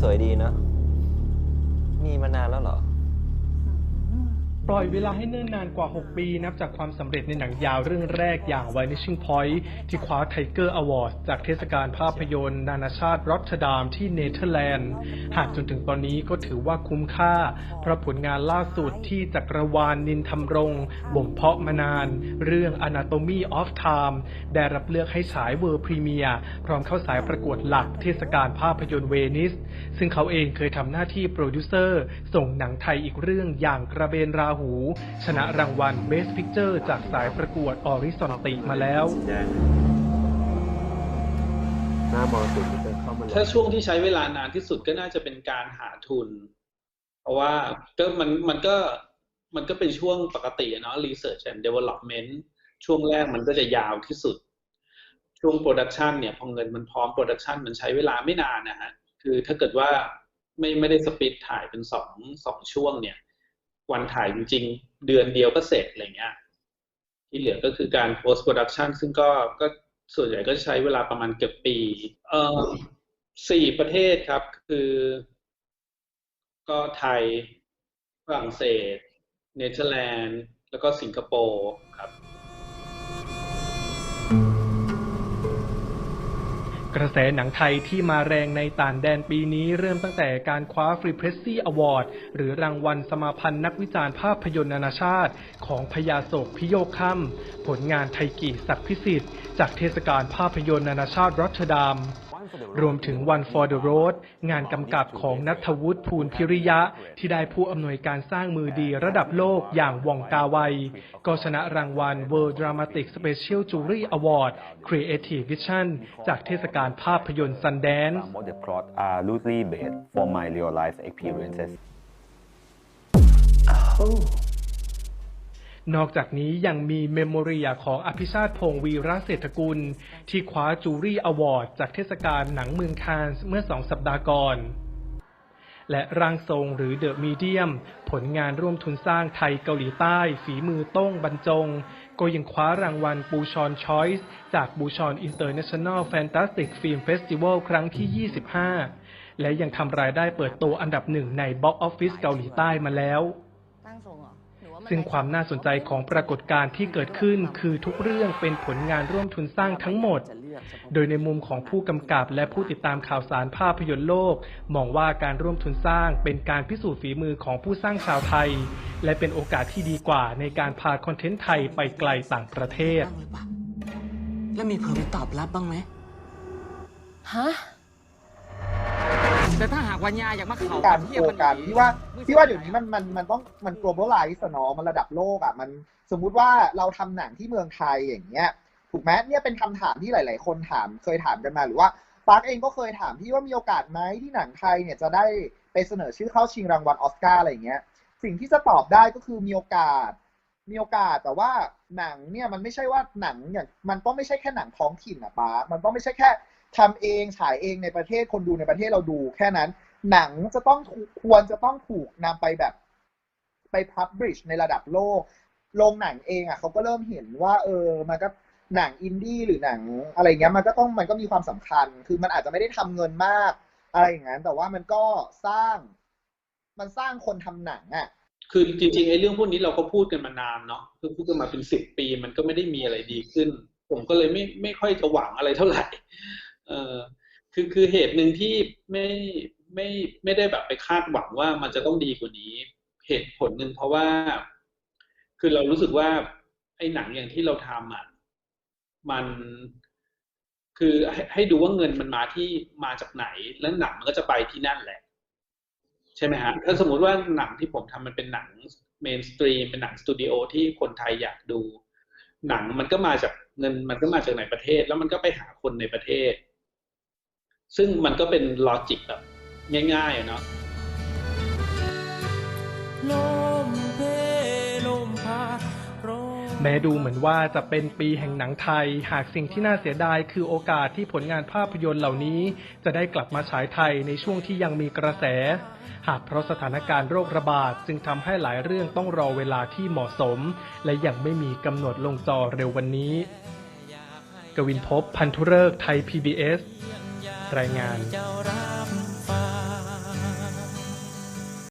สวยดีเนาะมีมานานแล้วเหรอ ปล่อยเวลาให้เนิ่นนานกว่า 6 ปี นับจากความสำเร็จในหนังยาวเรื่องแรกอย่าง Vanishing Point ที่คว้า Tiger Award จากเทศกาลภาพยนตร์ นานาชาติรอตเทอร์ดัมที่เนเธอร์แลนด์ หากจนถึงตอนนี้ก็ถือว่าคุ้มค่า เพราะผลงานล่าสุดที่จักรวาลนินทำรง บ่มเพาะมานาน เรื่อง Anatomy of Time ได้รับเลือกให้ฉายเวอร์พรีเมียร์พร้อมเข้าสายประกวดหลักเทศกาลภาพยนตร์เวนิส ซึ่งเขาเองเคยทำหน้าที่โปรดิวเซอร์ ส่งหนังไทยอีกเรื่องอย่างกระเบนราหู ชนะรางวัล Best Picture จากสายประกวดออริซอนติมาแล้ว สีแดงหน้ามอสุมจะเข้ามาเลยถ้าช่วงที่ใช้เวลานานที่สุดก็น่าจะเป็นการหาทุน เพราะว่าก็มันมันก็มันก็เป็นช่วงปกติอะเนาะ research and development ช่วงแรกมันก็จะยาวที่สุด ช่วง production เนี่ยพอเงินมันพร้อม production มันใช้เวลาไม่นานนะฮะ คือถ้าเกิดว่าไม่ไม่ได้สปีดถ่ายเป็นสองสองช่วงเนี่ย วันถ่ายจริงๆ เดือนเดียวก็เสร็จอะไรเงี้ย ที่เหลือก็คือการ post production ซึ่งก็ก็ส่วนใหญ่ก็ใช้เวลาประมาณเกือบปี เอ่อสี่ประเทศครับ คือ ก็ไทย ฝรั่งเศส เนเธอร์แลนด์ แล้วก็สิงคโปร์ครับ กระแสหนังไทยที่มาแรงในต่างแดนปีนี้เริ่มตั้งแต่การคว้าฟรีเพรสซี่อวอร์ดหรือรางวัลสมาพันธ์นักวิจารณ์ภาพยนตร์นานาชาติ ของพญาโศกพิโยคค่ำผลงานไทยกีศักดิ์พิสิทธิ์จากเทศกาลภาพยนตร์นานาชาติรัตเทอร์ดัม รวมถึง One for the Road งานกำกับของนัทวุฒิภูลพิริยะ ที่ได้ผู้อำนวยการสร้างมือดีระดับโลกอย่างวองกาไวก็ชนะรางวัล World Dramatic Special Jury Award Creative Vision จากเทศกาลภาพยนตร์ Sundance Some of the plot are loosely based from my real life experiences. นอกจากนี้ยังมีเมมโมเรียของอภิชาติพงศ์วีระเศรษฐกุล ที่คว้าจูรี่อวอร์ดจากเทศกาลหนังเมืองคานส์เมื่อสองสัปดาห์ก่อน และร่างทรงหรือเดอะมีเดียม ผลงานร่วมทุนสร้างไทยเกาหลีใต้ ฝีมือโต้งบรรจง ก็ยังคว้ารางวัลปูชอนชอยส์จากบูชอนอินเตอร์เนชั่นแนลแฟนตาสติกฟิล์มเฟสติวัลครั้งที่ 25 และยังทำรายได้เปิดตัวอันดับหนึ่งในบ็อกออฟฟิศเกาหลีใต้มาแล้ว ซึ่งความน่าสนใจของปรากฏการณ์ที่เกิดขึ้นคือทุกเรื่องเป็นผลงานร่วมทุนสร้างทั้งหมด โดยในมุมของผู้กำกับและผู้ติดตามข่าวสารภาพยนตร์โลก มองว่าการร่วมทุนสร้างเป็นการพิสูจน์ฝีมือของผู้สร้างชาวไทย และเป็นโอกาสที่ดีกว่าในการพาคอนเทนต์ไทยไปไกลต่างประเทศบ้างหรือเปล่าแล้วมีเผลอไปตอบรับบ้างไหมฮะ แต่ถ้าหากวัญญาอยากมาเข่าการเทียบโคมันกันพี่ว่าพี่ว่าเดี๋ยวนี้มันมันมันต้องมัน globalize อะเนาะมันระดับโลกอะมันสมมุติว่าเราทำหนังที่เมืองไทยอย่างเงี้ยถูกไหมเนี่ยเป็นคำถามที่หลาย ๆ คนถามเคยถามกันมาหรือว่าปาร์คเองก็เคยถามพี่ว่ามีโอกาสไหมที่หนังไทยเนี่ยจะได้ไปเสนอชื่อเข้าชิงรางวัลออสการ์อะไรอย่างเงี้ยสิ่งที่จะตอบได้ก็คือมีโอกาส มีโอกาสแต่ว่าหนังเนี่ยมันไม่ใช่ว่าหนังอย่างมันต้องไม่ใช่แค่หนังท้องถิ่นอะป้ามันต้องไม่ใช่แค่ทำเองฉายเองในประเทศคนดูในประเทศเราดูแค่นั้น หนังจะต้องควรจะต้องถูกนำไปแบบไปพับ r ิชในระดับโลกโรงหนังเองอะเขาก็เริ่มเห็นว่า เออมันก็หนังอินดี้หรือหนังอะไรเงี้ยมันก็ต้องมันก็มีความสำคัญ คือมันอาจจะไม่ได้ทำเงินมาก อะไรอย่างนั้นแต่ว่ามันก็สร้างมันสร้างคนทำหนังอะ คือจริงๆไอ้เรื่องพวกนี้เราก็พูดกันมานานเนาะคือพูดกันมาเป็นสิบปี มันก็ไม่ได้มีอะไรดีขึ้น ผมก็เลยไม่ไม่ค่อยจะหวังอะไรเท่าไหร่ เออคือคือเหตุหนึ่งที่ไม่ไม่ไม่ได้แบบไปคาดหวังว่ามันจะต้องดีกว่านี้ เหตุผลหนึ่งเพราะว่า คือเรารู้สึกว่า ไอ้หนังอย่างที่เราทำอะมันคือให้ให้ดูว่าเงินมันมาที่มาจากไหน แล้วหนังมันก็จะไปที่นั่นแหละ ใช่ไหมฮะถ้าสมมุติว่าหนังที่ผมทำมันเป็นหนังเมนสตรีมเป็นหนังสตูดิโอที่คนไทยอยากดู หนังมันก็มาจากเงินมันก็มาจากในประเทศ แล้วมันก็ไปหาคนในประเทศ ซึ่งมันก็เป็นลอจิกแบบง่ายๆเนาะ แม้ดูเหมือนว่าจะเป็นปีแห่งหนังไทย หากสิ่งที่น่าเสียดายคือโอกาสที่ผลงานภาพยนตร์เหล่านี้ จะได้กลับมาฉายไทยในช่วงที่ยังมีกระแส หากเพราะสถานการณ์โรคระบาดจึงทำให้หลายเรื่องต้องรอเวลาที่เหมาะสม และยังไม่มีกำหนดลงจอเร็ววันนี้ กวินพบพันธุเริกษ์ไทย PBS รายงาน